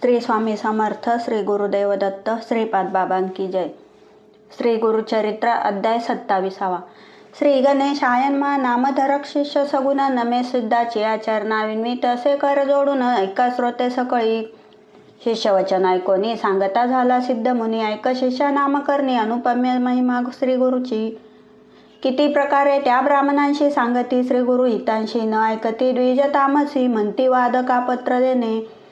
श्री स्वामी समर्थ श्री गुरुदेव दत्त श्रीपाद बाबांकी जय. श्री गुरुचरित्र अध्याय सत्ताविसावा. श्री गणेशायन्मा नामधरक शिष्य सगुण नमे सिद्धाची आचरणा असे कर जोडून ऐका श्रोते सकळी. शिष्यवचन ऐकोनी सांगता झाला सिद्ध मुनी ऐक शिष्य नामकरणी अनुपम्य महिमा श्री गुरुची. किती प्रकारे त्या ब्राह्मणांशी सांगती श्री गुरु हितांशी न ऐकती द्विज तामसी म्हणती वादका पत्र देणे.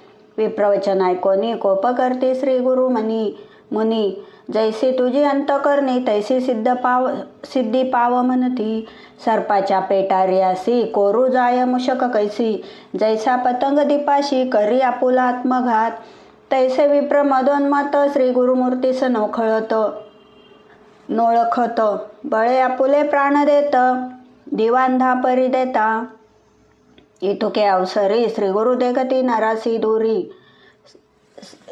विप्रवचन ऐकोनी कोप करते श्री गुरु मनी मुनी. जैसी तुझी अंतकरणी तैसी सिद्ध पाव सिद्धी पाव म्हणती. सर्पाच्या पेटारियासी कोरू जाय मुशक कैसी. जैसा पतंग दीपाशी करी आपुला आत्मघात. तैसे विप्र मदोन्मत श्री गुरुमूर्तीस नोखळत नोळखत. बळे आपुले प्राण देत. दिवांधा परी देता. इतुके अवसरी श्री गुरु देखती नरासी दूरी.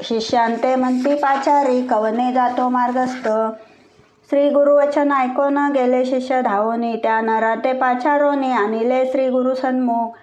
शिष्यांते म्हणती पाचारी कवने जातो मार्गस्थ? श्री गुरुवचन ऐकून गेले शिष्य धावोनी त्या नराते पाचारोनी आणिले श्री गुरु सन्मुख.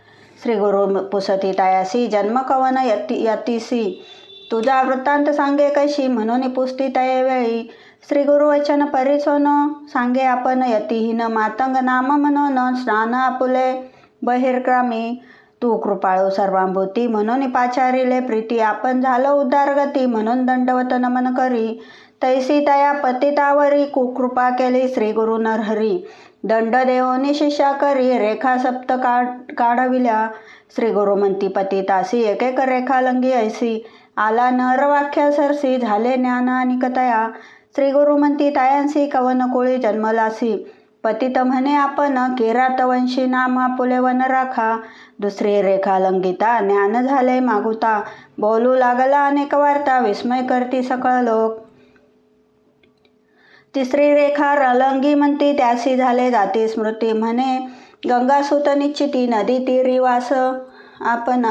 श्री गुरु पुसती तयासी जन्म कवन यती यतीसी? तुझा वृत्तांत सांगे कशी? म्हणून पुसती तये वेळी श्री गुरुवचन परिसोन सांगे आपण यतिहीन मातंग नाम म्हणून स्नान आपुले. बहिर्ग्रामी तू कृपाळू सर्वांभूती म्हणून पाचारिले प्रीती आपण झालो उद्धारगती म्हणून दंडवत नमन करी. तैसी तया पतितावरी कुकृपा केली श्री गुरु नरहरी दंड देवोनी शिष्या करी रेखा सप्त काढ काढविल्या. श्री गुरु म्हणती पतितासी एक एक रेखा लंगी ऐसी. आला नर वाख्या सरसी झाले ज्ञान आणि कतया श्री गुरु म्हणती तायांसी कवन कोळी जन्मलासी. पतित म्हणे आपण किरातवंशी नाम आपुले वन राखा. दुसरी रेखा लंगिता ज्ञान झाले मागुता. बोलू लागला अनेक वार्ता विस्मय करती सकळ लोक. तिसरी रेखा रलंगी म्हणती त्यासी झाले जाती स्मृती म्हणे. गंगासुत निश्चिती नदी तीरी वास. आपण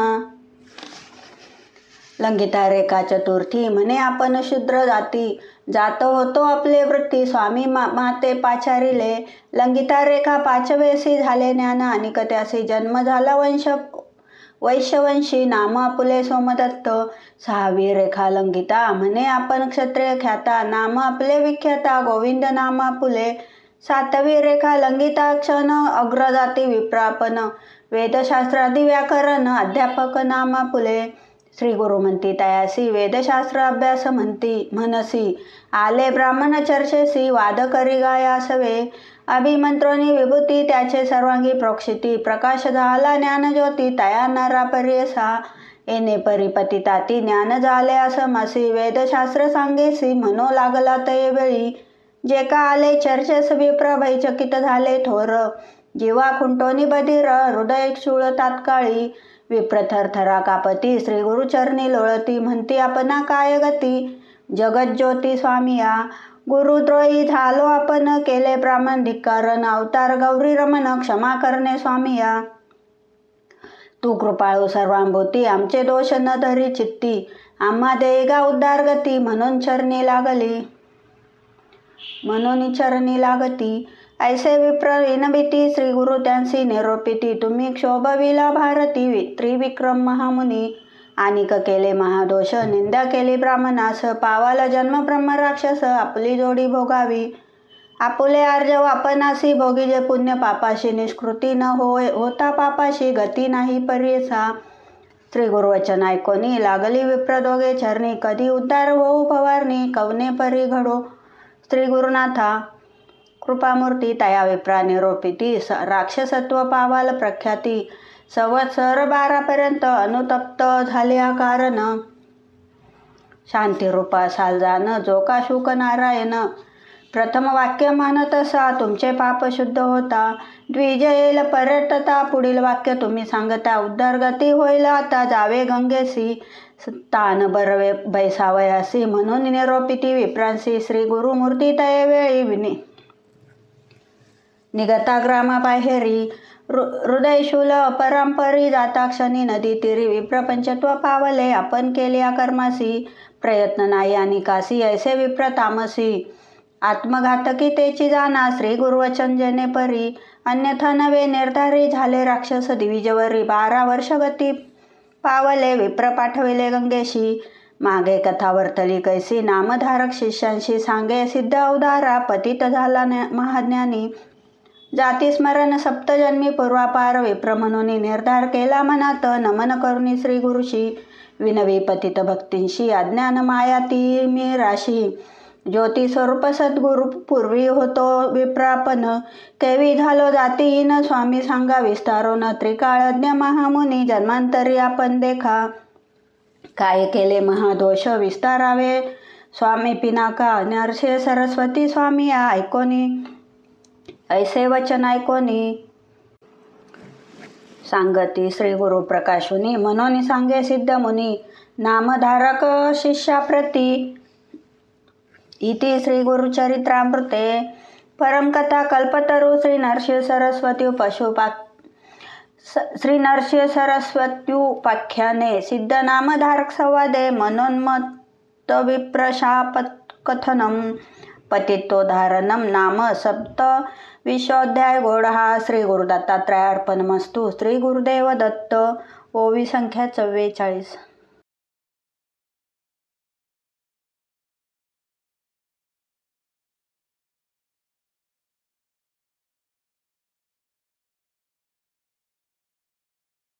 लंगिता रेखा चतुर्थी? म्हणे आपण शूद्र जाती. जात होतो आपले वृत्ती. स्वामी मा माते पाचारिले. लंगिता रेखा पाचवेसी झाले ज्ञान? आणि कत्यासी जन्म झाला वंश वैश्यवंशी. नाम आपुले सोमदत्त. सहावी रेखा लंगिता. म्हणे आपण क्षत्रिय ख्याता. नाम आपले विख्याता. गोविंद नाम आपुले. सातवी रेखा लंगिता. क्षण अग्रजाती विप्रापन. वेदशास्त्रादी व्याकरण. अध्यापक नाम आपुले. श्री गुरु म्हणती तयासी वेदशास्त्र अभ्यास म्हणती मनसी आले ब्राह्मण चर्चेसी वाद करी गायासवे. अभिमंत्रोनी विभूती त्याचे सर्वांगी प्रोक्षिती प्रकाश झाला ज्ञानज्योती तया नरा पर्यसा. येणे परिपतिताती ज्ञान झाले असमसी वेदशास्त्र सांगेसी म्हणो लागला ते वेळी. जे का आले चर्चेस विप्रभयचकित झाले थोर. जीवा खुंटोनी बधीर हृदय शूळ तात्काळी. विप्रथरथरा कापती श्री गुरुचरणी लोळती म्हणती आपणा काय गती? जगज्योती स्वामिया गुरुद्रोही झालो आपण केले ब्राह्मण धिक्कारण अवतार गौरी रमण क्षमा करणे स्वामिया. तू कृपाळू सर्वांभूती आमचे दोष न धरी चित्ती आम्हा देगा उद्धार गती म्हणून चरणी लागली. म्हणून चरणी लागती ऐसे विप्र विनबिती श्री गुरु त्यांसी निरोपिती. तुम्ही क्षोभविला भारती त्रिविक्रम महामुनी. आनिक केले महादोष निंदा केली ब्राह्मणास पावाला जन्म ब्रह्म राक्षस आपली जोडी भोगावी. आपुले अर्ज वापनासी भोगीजे पुण्य पापाशी निष्कृती न होय होता पापाशी गती नाही पर्यसा श्री गुरुवचन ऐकोनी लागली विप्र दोघे चरणी कधी उद्धार होऊ फवारणी कवने परी घडो? श्री गुरुनाथा कृपामूर्ती तया विप्रा निरोपिती स राक्षसत्व पावाल प्रख्याती संवत्सर बारापर्यंत अनुतप्त झाल्या कारण. शांतिरूपा सालजान जो का शुक नारायण प्रथम वाक्य मानतसा असा तुमचे पाप शुद्ध होता. द्विजयेल पर्यटता पुढील वाक्य तुम्ही सांगता उद्धारगती होईल आता जावे गंगेसी तान बरवे बैसावयासी म्हणून निरोपिती विप्रांसी श्री गुरुमूर्ती तये वेळी विनी निगता ग्रामाबाहेरी हृदयशूल अपरांपरी जाता क्षणी नदी तिरी विप्रपंचत्व पावले आपण केले कर्मासी प्रयत्न नाही आणि कासी ऐसे विप्र तामसी आत्मघातकीतेची जाना श्री गुरुवचन जेने परी अन्यथा नवे निर्धारी झाले राक्षस दिविजवरी बारा वर्ष गती पावले विप्र पाठविले गंगेशी. मागे कथा वर्तली कैसी नामधारक शिष्यांशी सांगे सिद्ध अवधारा पतित झाला महाज्ञानी. जातीस्मरण सप्तजन्मी पूर्वापार विप्र म्हणून निर्धार केला मनात नमन करुणी श्री गुरुशी. विनवी पतित भक्तींशी अज्ञान माया ती मी राशी. ज्योती स्वरूप सद्गुरु पूर्वी होतो विप्रापन. केवी झालो जातीन स्वामी सांगा विस्तारोन त्रिकाळज्ञ महामुनी जन्मांतरी आपण देखा. काय केले महादोष विस्तारावे? स्वामी पिनाका नरसे सरस्वती स्वामी ऐकोनी. ऐसे वचन ऐकोनी सांगती श्री गुरु प्रकाशुनी म्हणून सांगे सिद्ध मुनी नामधारक शिष्याप्रती. इति श्री गुरुचरित्रामृते परमकथा कल्पतरू श्री नरसिंह सरस्वती पशुपा स- श्री नरसिंह सरस्वत्युपाख्याने सिद्ध नामधारक संवादे मनोन्मत्त विप्रशापत कथनम. पतित्वधारणम नाम सप्त विश्वाध्याय गोड हा श्री गुरु दत्तात्रयार्पणमस्तू श्री गुरुदेव दत्त ओवी संख्या चव्वेचाळीस।